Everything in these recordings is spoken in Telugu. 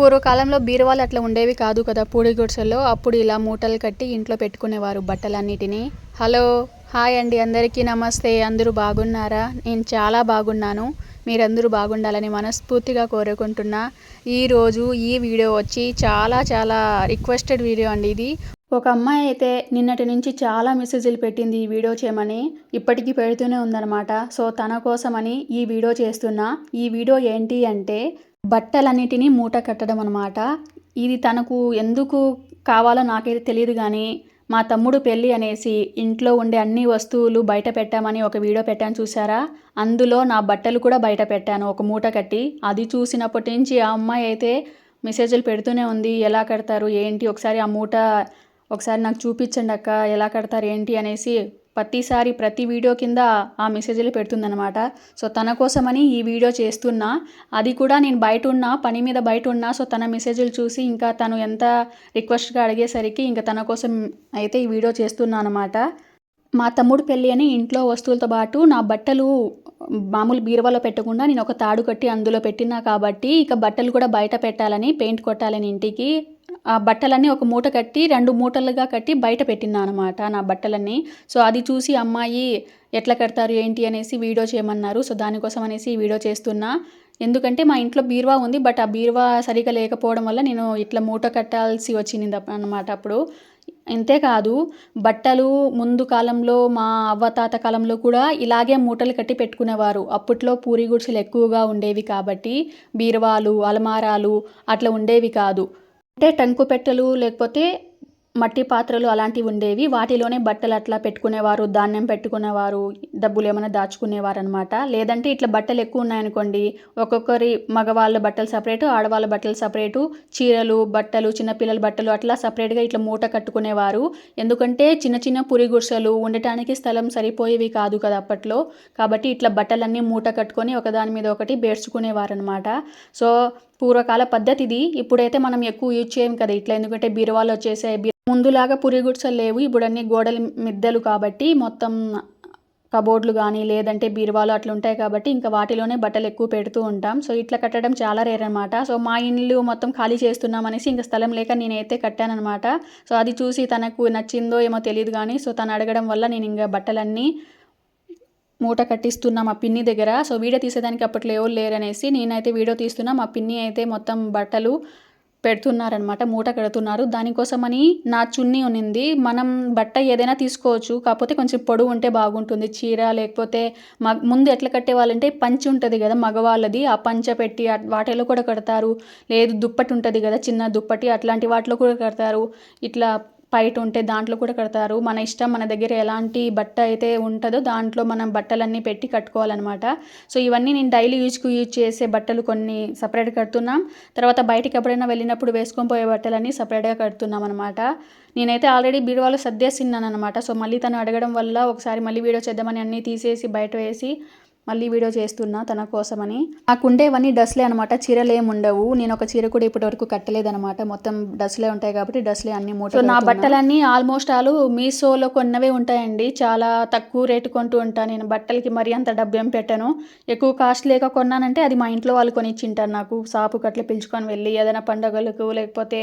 పూర్వకాలంలో బీరువాలు అట్లా ఉండేవి కాదు కదా పూడి గుడిసెల్లో. అప్పుడు ఇలా మూటలు కట్టి ఇంట్లో పెట్టుకునేవారు బట్టలన్నిటినీ. హలో హాయ్ అండి అందరికీ నమస్తే. అందరూ బాగున్నారా? నేను చాలా బాగున్నాను. మీరందరూ బాగుండాలని మనస్ఫూర్తిగా కోరుకుంటున్నా. ఈరోజు ఈ వీడియో వచ్చి చాలా చాలా రిక్వెస్టెడ్ వీడియో అండి ఇది. ఒక అమ్మాయి అయితే నిన్నటి నుంచి చాలా మెసేజ్లు పెట్టింది ఈ వీడియో చేయమని. ఇప్పటికీ పెడుతూనే ఉందన్నమాట. సో తన కోసమని ఈ వీడియో చేస్తున్నా. ఈ వీడియో ఏంటి అంటే బట్టలన్నిటినీ మూట కట్టడం అనమాట ఇది తనకు ఎందుకు కావాలో నాకైతే తెలియదు కానీ మా తమ్ముడు పెళ్ళి అనేసి ఇంట్లో ఉండే అన్ని వస్తువులు బయట పెట్టామని ఒక వీడియో పెట్టాను చూసారా అందులో నా బట్టలు కూడా బయట పెట్టాను ఒక మూట కట్టి. అది చూసినప్పటి నుంచి ఆ అమ్మాయి అయితే మెసేజ్లు పెడుతూనే ఉంది ఎలా కడతారు ఏంటి? ఒకసారి ఆ మూట ఒకసారి నాకు చూపించండి అక్క ఎలా కడతారు ఏంటి? అనేసి ప్రతిసారి ప్రతి వీడియో కింద ఆ మెసేజ్లు పెడుతుందనమాట సో తన కోసమని ఈ వీడియో చేస్తున్నా. అది కూడా నేను బయట ఉన్నా పని మీద బయట ఉన్నా సో తన మెసేజ్లు చూసి ఇంకా తను ఎంత రిక్వెస్ట్గా అడిగేసరికి ఇంకా తన కోసం అయితే ఈ వీడియో చేస్తున్నా అనమాట మా తమ్ముడు పెళ్ళి అని ఇంట్లో వస్తువులతో పాటు నా బట్టలు మామూలు బీరువాలో పెట్టకుండా నేను ఒక తాడు కట్టి అందులో పెట్టినా కాబట్టి ఇక బట్టలు కూడా బయట పెట్టాలని పెయింట్ కొట్టాలని ఇంటికి బట్టలన్నీ ఒక మూట కట్టి రెండు మూటలుగా కట్టి బయట పెట్టినా అనమాట నా బట్టలన్నీ. సో అది చూసి అమ్మాయి ఎట్లా కడతారు ఏంటి అనేసి వీడియో చేయమన్నారు. సో దానికోసం అనేసి వీడియో చేస్తున్నా. ఎందుకంటే మా ఇంట్లో బీరువా ఉంది బట్ ఆ బీరువా సరిగా లేకపోవడం వల్ల నేను ఇట్లా మూట కట్టాల్సి వచ్చింది అనమాట అప్పుడు. అంతేకాదు బట్టలు ముందు కాలంలో మా అవ్వ తాత కాలంలో కూడా ఇలాగే మూటలు కట్టి పెట్టుకునేవారు. అప్పట్లో పూరి గుడిసెలు ఎక్కువగా ఉండేవి కాబట్టి బీరువాలు అలమారాలు అట్లా ఉండేవి కాదు. అంటే టంకు పెట్టెలు లేకపోతే మట్టి పాత్రలు అలాంటివి ఉండేవి. వాటిలోనే బట్టలు అట్లా పెట్టుకునేవారు ధాన్యం పెట్టుకునేవారు డబ్బులు ఏమైనా దాచుకునేవారు అనమాట లేదంటే ఇట్లా బట్టలు ఎక్కువ ఉన్నాయనుకోండి ఒక్కొక్కరి మగవాళ్ళ బట్టలు సపరేటు ఆడవాళ్ళ బట్టలు సపరేటు చీరలు బట్టలు చిన్నపిల్లల బట్టలు అట్లా సపరేట్గా ఇట్లా మూట కట్టుకునేవారు. ఎందుకంటే చిన్న చిన్న పురి గుడిసెలు ఉండటానికి స్థలం సరిపోయేవి కాదు కదా అప్పట్లో. కాబట్టి ఇట్లా బట్టలన్నీ మూట కట్టుకొని ఒకదాని మీద ఒకటి బేర్చుకునేవారు అనమాట సో పూర్వకాల పద్ధతి ఇది ఇప్పుడైతే మనం ఎక్కువ యూజ్ చేయం కదా ఇట్లా. ఎందుకంటే బీరువాలు వచ్చేసే ముందులాగా పురిగుడ్సలు లేవు. ఇప్పుడు అన్ని గోడల మిద్దెలు కాబట్టి మొత్తం కబోర్డ్లు కానీ లేదంటే బీరువాలు అట్లా ఉంటాయి కాబట్టి ఇంకా వాటిలోనే బట్టలు ఎక్కువ పెడుతూ ఉంటాం. సో ఇట్లా కట్టడం చాలా రేర్ అనమాట సో మా ఇల్లు మొత్తం ఖాళీ చేస్తున్నాం అనేసి ఇంకా స్థలం లేక నేనైతే కట్టానమాట సో అది చూసి తనకు నచ్చిందో ఏమో తెలియదు కానీ సో తను అడగడం వల్ల నేను ఇంకా బట్టలన్నీ మూట కట్టిస్తున్నా మా పిన్ని దగ్గర. సో వీడియో తీసేదానికి అప్పట్లో ఎవరు లేరనేసి నేనైతే వీడియో తీస్తున్నా. మా పిన్ని అయితే మొత్తం బట్టలు పెడుతున్నారనమాట మూట కడుతున్నారు. దానికోసమని నా చున్నీ ఉన్నింది. మనం బట్ట ఏదైనా తీసుకోవచ్చు కాకపోతే కొంచెం పొడవు ఉంటే బాగుంటుంది. చీర లేకపోతే మ ముందు ఎట్లా కట్టేవాళ్ళంటే పంచి ఉంటుంది కదా మగవాళ్ళది ఆ పంచ పెట్టి వాటిలో కూడా కడతారు. లేదు దుప్పటి ఉంటుంది కదా చిన్న దుప్పటి అట్లాంటి వాటిలో కూడా కడతారు. ఇట్లా పైట ఉంటే దాంట్లో కూడా కడతారు. మన ఇష్టం మన దగ్గర ఎలాంటి బట్ట అయితే ఉంటుందో దాంట్లో మనం బట్టలన్నీ పెట్టి కట్టుకోవాలన్నమాట. సో ఇవన్నీ నేను డైలీ యూజ్కి యూజ్ చేసే బట్టలు కొన్ని సపరేట్ కడుతున్నాం. తర్వాత బయటికి ఎప్పుడైనా వెళ్ళినప్పుడు వేసుకొని పోయే బట్టలన్నీ సపరేట్గా కడుతున్నాం అనమాట నేనైతే ఆల్రెడీ బీరువాలో సర్దేసిన్నాను అనమాట సో మళ్ళీ తను అడగడం వల్ల ఒకసారి మళ్ళీ వీడియో చేద్దామని అన్నీ తీసేసి బయట వేసి మళ్ళీ వీడియో చేస్తున్నా తన కోసమని. నాకుండేవన్నీ డస్లే అనమాట చీరలు ఏమి ఉండవు. నేను ఒక చీర కూడా ఇప్పటి వరకు కట్టలేదనమాట మొత్తం డస్లే ఉంటాయి కాబట్టి డస్లే అన్ని మూట నా బట్టలన్నీ ఆల్మోస్ట్ ఆలు మీషోలో కొన్నవే ఉంటాయండి. చాలా తక్కువ రేటు కొంటూ ఉంటాను నేను బట్టలకి మరీ అంత డబ్బు పెట్టాను. ఎక్కువ కాస్ట్ లేక కొన్నానంటే అది మా ఇంట్లో వాళ్ళు కొనిచ్చింటారు నాకు. షాపు కట్ల పిలుచుకొని వెళ్ళి ఏదైనా పండగలకు లేకపోతే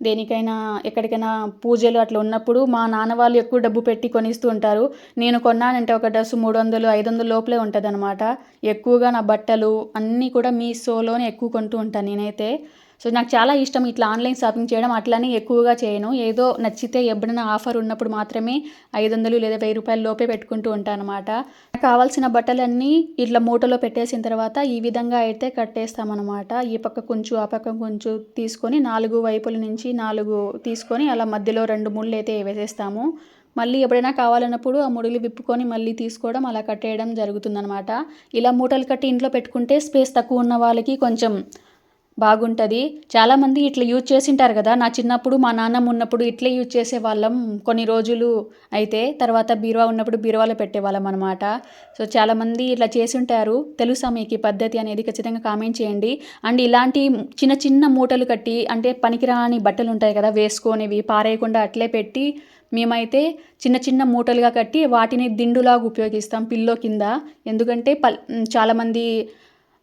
దేనికైనా ఎక్కడికైనా పూజలు అట్లా ఉన్నప్పుడు మా నాన్న వాళ్ళు ఎక్కువ డబ్బు పెట్టి కొనిస్తూ ఉంటారు. నేను కొన్నానంటే ఒక డ్రెస్ మూడు వందలు ఐదు వందల లోపలే ఉంటుంది అనమాట ఎక్కువగా నా బట్టలు అన్నీ కూడా మీ షోలోనే ఎక్కువ కొంటూ ఉంటాను నేనైతే. సో నాకు చాలా ఇష్టం ఇట్లా ఆన్లైన్ షాపింగ్ చేయడం. అట్లానే ఎక్కువగా చేయను. ఏదో నచ్చితే ఎప్పుడైనా ఆఫర్ ఉన్నప్పుడు మాత్రమే ఐదు వందలు లేదా వెయ్యి రూపాయల లోపే పెట్టుకుంటూ ఉంటాను అనమాట కావాల్సిన బట్టలన్నీ ఇట్లా మూటలో పెట్టేసిన తర్వాత ఈ విధంగా అయితే కట్టేస్తామన్నమాట. ఈ పక్క కొంచెం ఆ పక్క కొంచెం తీసుకొని నాలుగు వైపుల నుంచి నాలుగు తీసుకొని అలా మధ్యలో రెండు ముళ్ళు అయితే వేసేస్తాము. మళ్ళీ ఎప్పుడైనా కావాలన్నప్పుడు ఆ ముడులు విప్పుకొని మళ్ళీ తీసుకోవడం అలా కట్టేయడం జరుగుతుందనమాట ఇలా మూటలు కట్టి ఇంట్లో పెట్టుకుంటే స్పేస్ తక్కువ ఉన్న వాళ్ళకి కొంచెం బాగుంటుంది. చాలామంది ఇట్లా యూజ్ చేసింటారు కదా. నా చిన్నప్పుడు మా నాన్నమ్మ ఉన్నప్పుడు ఇట్లే యూజ్ చేసేవాళ్ళం కొన్ని రోజులు అయితే. తర్వాత బీరువా ఉన్నప్పుడు బీరువాలో పెట్టేవాళ్ళం అనమాట సో చాలామంది ఇట్లా చేసి ఉంటారు తెలుసా మీకు ఈ పద్ధతి అనేది? ఖచ్చితంగా కామెంట్ చేయండి. అండ్ ఇలాంటి చిన్న చిన్న మూటలు కట్టి అంటే పనికిరాని బట్టలు ఉంటాయి కదా వేసుకొనివి పారేయకుండా అట్లే పెట్టి మేమైతే చిన్న చిన్న మూటలుగా కట్టి వాటిని దిండులాగా ఉపయోగిస్తాం పిల్లో కింద. ఎందుకంటే పల్ చాలామంది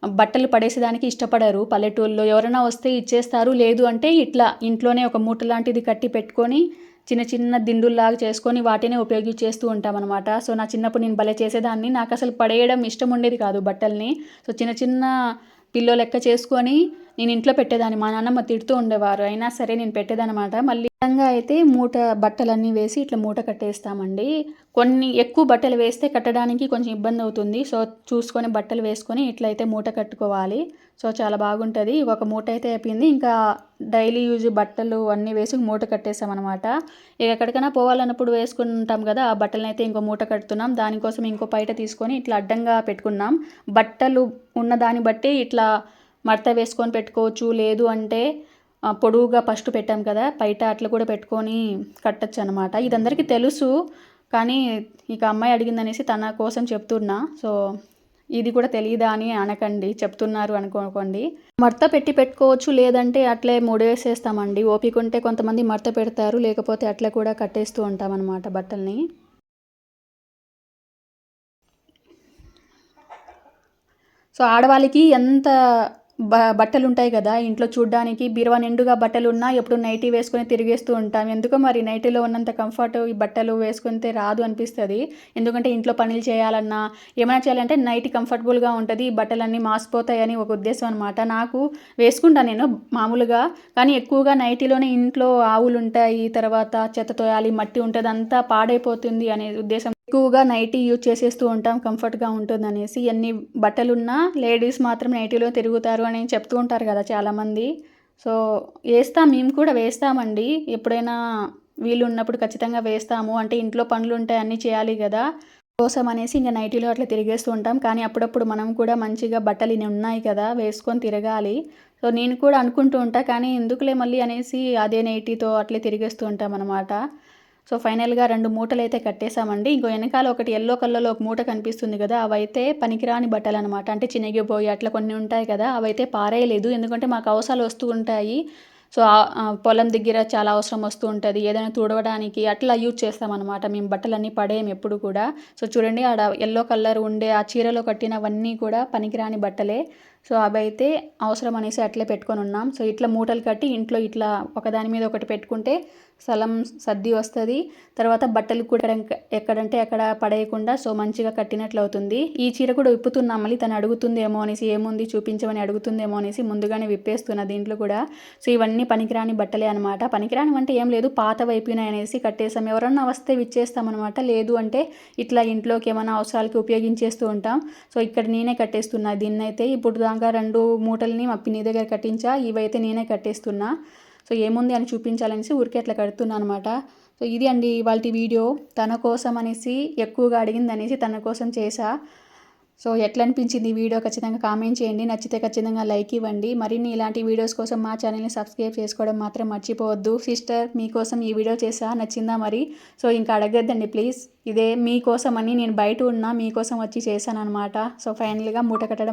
బట్టలు పడేసేదానికి ఇష్టపడరు. పల్లెటూళ్ళలో ఎవరైనా వస్తే ఇచ్చేస్తారు. లేదు అంటే ఇట్లా ఇంట్లోనే ఒక మూట లాంటిది కట్టి పెట్టుకొని చిన్న చిన్న దిండుల్లాగా చేసుకొని వాటినే ఉపయోగించేస్తూ ఉంటాం అనమాట సో నా చిన్నప్పుడు నేను భలే చేసేదాన్ని. నాకు అసలు పడేయడం ఇష్టం ఉండేది కాదు బట్టల్ని. సో చిన్న చిన్న పిల్లో లెక్క చేసుకొని నేను ఇంట్లో పెట్టేదాన్ని. మా నాన్నమ్మ తిడుతూ ఉండేవారు. అయినా సరే నేను పెట్టేదన్నమాట. మళ్ళీ విధంగా అయితే మూట బట్టలన్నీ వేసి ఇట్లా మూట కట్టేస్తామండి. కొన్ని ఎక్కువ బట్టలు వేస్తే కట్టడానికి కొంచెం ఇబ్బంది అవుతుంది. సో చూసుకొని బట్టలు వేసుకొని ఇట్లా అయితే మూట కట్టుకోవాలి. సో చాలా బాగుంటుంది. ఒక మూట అయితే అయిపోయింది. ఇంకా డైలీ యూజ్ బట్టలు అన్నీ వేసి మూట కట్టేసామన్నమాట. ఇక ఎక్కడికైనా పోవాలన్నప్పుడు వేసుకుంటాం కదా ఆ బట్టలను అయితే ఇంకో మూట కడుతున్నాం. దానికోసం ఇంకో బయట తీసుకొని ఇట్లా అడ్డంగా పెట్టుకున్నాం. బట్టలు ఉన్న దాన్ని బట్టి ఇట్లా మడత వేసుకొని పెట్టుకోవచ్చు. లేదు అంటే పొడువుగా ఫస్ట్ పెట్టాం కదా బయట అట్లా కూడా పెట్టుకొని కట్టచ్చు అనమాట ఇది అందరికీ తెలుసు కానీ ఇక అమ్మాయి అడిగిందనేసి తన కోసం చెప్తున్నా. సో ఇది కూడా తెలియదా అని అనకండి చెప్తున్నారు అనుకోకండి మడత పెట్టి పెట్టుకోవచ్చు లేదంటే అట్లే మూడేసేస్తామండి. ఓపిక ఉంటే కొంతమంది మడత పెడతారు లేకపోతే అట్లా కూడా కట్టేస్తూ ఉంటాం అనమాట బట్టల్ని. సో ఆడవాళ్ళకి ఎంత బ బట్టలు ఉంటాయి కదా ఇంట్లో చూడ్డానికి బీరువా నిండుగా బట్టలు ఉన్నా ఎప్పుడు నైటీ వేసుకొని తిరిగేస్తూ ఉంటాం. ఎందుకో మరి నైటీలో ఉన్నంత కంఫర్ట్ ఈ బట్టలు వేసుకుంటే రాదు అనిపిస్తుంది. ఎందుకంటే ఇంట్లో పనులు చేయాలన్నా ఏమైనా చేయాలంటే నైటీ కంఫర్టబుల్గా ఉంటుంది. ఈ బట్టలన్నీ మాసిపోతాయని ఒక ఉద్దేశం అనమాట నాకు వేసుకుంటాను నేను మామూలుగా కానీ ఎక్కువగా నైటీలోనే ఇంట్లో ఆవులు ఉంటాయి తర్వాత చెత్త తోయాలి మట్టి ఉంటుంది అంతా పాడైపోతుంది అనే ఉద్దేశం ఎక్కువగా నైటీ యూజ్ చేసేస్తూ ఉంటాం కంఫర్ట్గా ఉంటుంది అనేసి ఎన్ని బట్టలున్నా లేడీస్ మాత్రం నైటీలో తిరుగుతారు అని చెప్తూ ఉంటారు కదా చాలామంది. సో వేస్తాం మేము కూడా వేస్తామండి. ఎప్పుడైనా వీలు ఉన్నప్పుడు ఖచ్చితంగా వేస్తాము. అంటే ఇంట్లో పనులు ఉంటాయి అన్నీ చేయాలి కదా కోసం అనేసి ఇంకా నైటీలో అట్లా తిరిగేస్తూ ఉంటాం. కానీ అప్పుడప్పుడు మనం కూడా మంచిగా బట్టలు ఇన్ని ఉన్నాయి కదా వేసుకొని తిరగాలి. సో నేను కూడా అనుకుంటూ ఉంటా. కానీ ఎందుకులే మళ్ళీ అనేసి అదే నైటీతో అట్లే తిరిగేస్తూ ఉంటాం అనమాట సో ఫైనల్గా రెండు మూటలు అయితే కట్టేశామండి. ఇంకో వెనకాల ఒకటి ఎల్లో కలర్లో ఒక మూట కనిపిస్తుంది కదా అవైతే పనికిరాని బట్టలు అనమాట అంటే చిన్నగిపోయి అట్లా కొన్ని ఉంటాయి కదా అవైతే పారేయలేదు. ఎందుకంటే మాకు అవసరాలు వస్తూ ఉంటాయి. సో పొలం దగ్గర చాలా అవసరం వస్తూ ఉంటుంది. ఏదైనా తుడవడానికి అట్లా యూజ్ చేస్తామన్నమాట. మేము బట్టలన్నీ పడేయం ఎప్పుడు కూడా. సో చూడండి ఆడ ఎల్లో కలర్ ఉండే ఆ చీరలో కట్టినవన్నీ కూడా పనికిరాని బట్టలే. సో అవి అయితే అవసరం అనేసి అట్లే పెట్టుకొని ఉన్నాం. సో ఇట్లా మూటలు కట్టి ఇంట్లో ఇట్లా ఒకదాని మీద ఒకటి పెట్టుకుంటే స్థలం సర్ది వస్తుంది. తర్వాత బట్టలు కూడా ఎక్కడంటే అక్కడ పడేయకుండా సో మంచిగా కట్టినట్లు అవుతుంది ఈ చీర కూడా విప్పుతున్నాం మళ్ళీ తను అడుగుతుందేమో అనేసి ఏముంది చూపించమని అడుగుతుందేమో అనేసి ముందుగానే విప్పేస్తున్నా దీంట్లో కూడా. సో ఇవన్నీ పనికిరాని బట్టలే అనమాట పనికిరాని అంటే ఏం లేదు పాత అనేసి కట్టేసాం ఎవరన్నా వస్తే విచ్చేస్తామన్నమాట. లేదు అంటే ఇట్లా ఇంట్లోకి ఏమైనా అవసరాలకి ఉపయోగించేస్తూ ఉంటాం. సో ఇక్కడ నేనే కట్టేస్తున్నా. దీన్నైతే ఇప్పుడు దాకా రెండు మూటల్ని మా పిన్ని దగ్గర కట్టించా ఇవైతే నేనే కట్టేస్తున్నా. సో ఏముంది అని చూపించాలనేసి ఊరికే అట్లా కడుతున్నాను అనమాట సో ఇది అండి వాళ్ళ వీడియో. తన కోసం అనేసి ఎక్కువగా అడిగింది అనేసి తన కోసం చేసా సో ఎట్లా అనిపించింది వీడియో? ఖచ్చితంగా కామెంట్ చేయండి. నచ్చితే ఖచ్చితంగా లైక్ ఇవ్వండి. మరిన్ని ఇలాంటి వీడియోస్ కోసం మా ఛానల్ని సబ్స్క్రైబ్ చేసుకోవడం మాత్రం మర్చిపోవద్దు. సిస్టర్ మీకోసం ఈ వీడియో చేసా నచ్చిందా మరి? సో ఇంకా అడగద్దండి ప్లీజ్. ఇదే మీకోసం అని నేను బయట ఉన్నా మీకోసం వచ్చి చేశాను అనమాట సో ఫైనల్గా మూట కట్టడం